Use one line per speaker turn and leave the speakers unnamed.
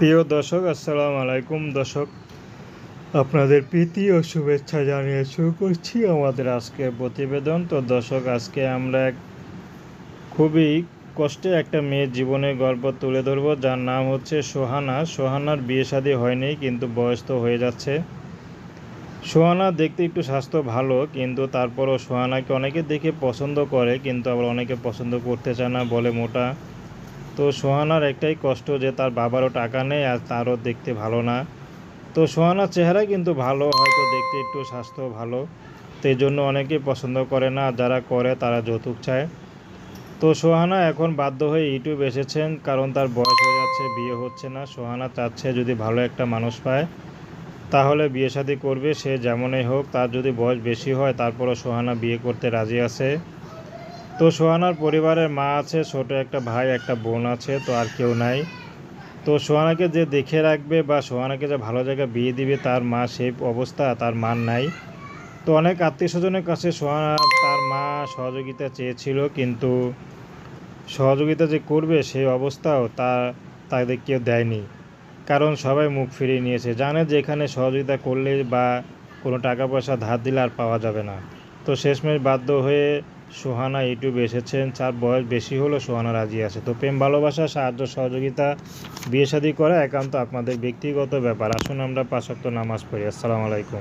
প্রিয় দর্শক, আসসালামু আলাইকুম। দর্শক, আপনাদের প্রীতি ও শুভেচ্ছা জানিয়ে শুরু করছি আমাদের আজকের প্রতিবেদন। তো দর্শক, আজকে আমরা এক খুবই কষ্টে একটা মেয়ের জীবনের গল্প তুলে ধরবো, যার নাম হচ্ছে সোহানা। সোহানার বিয়ে শাদী হয়নি, কিন্তু বয়স তো হয়ে যাচ্ছে। সোহানা দেখতে একটু স্বাস্থ্য ভালো, কিন্তু তারপরও সোহানাকে অনেকে দেখে পছন্দ করে, কিন্তু আবার অনেকে পছন্দ করতে চায় না বলে মোটা। তো সোহানার একটাই কষ্ট যে তার বাবারও টাকা নেই আর তারও দেখতে ভালো না। তো সোহানার চেহারা কিন্তু ভালো, হয়তো দেখতে একটু স্বাস্থ্য ভালো, তো এই জন্য অনেকেই পছন্দ করে না, যারা করে তারা যৌতুক চায়। তো সোহানা এখন বাধ্য হয়ে ইউটিউব এসেছেন, কারণ তার বয়স হয়ে যাচ্ছে, বিয়ে হচ্ছে না। সোহানা চাচ্ছে যদি ভালো একটা মানুষ পায়, তাহলে বিয়ে শাদী করবে, সে যেমনই হোক, তার যদি বয়স বেশি হয়, তারপরও সোহানা বিয়ে করতে রাজি আছে। তো সোহানার পরিবারের মা আছে, ছোট একটা ভাই, একটা বোন আছে, তো আর কেউ নাই। তো সোহানাকে যে দেখে রাখবে বা সোহানাকে যে ভালো জায়গায় বিয়ে দিবে, তার মা সেই অবস্থা, তার মান নাই। তো অনেক আত্মীয় স্বজনের কাছে সোহানা তার মা সহযোগিতা চেয়েছিল, কিন্তু সহযোগিতা যে করবে সেই অবস্থাও তা, তাদের কেউ দেয়নি। কারণ সবাই মুখ ফিরিয়ে নিয়েছে, জানে যে এখানে সহযোগিতা করলে বা কোনো টাকা পয়সা ধার দিলে আর পাওয়া যাবে না। তো শেষমেশ বাধ্য হয়ে সোহানা ইউটিউবে এসেছেন, চার বয়স বেশি হলো সোহানা রাজি আছে। তো প্রেম, ভালোবাসা, সাহায্য, সহযোগিতা, বিয়ে শাদী করা একান্ত আপনাদের ব্যক্তিগত ব্যাপার। আসুন আমরা পাঁচক্ত নামাজ পড়ি। আসসালামু আলাইকুম।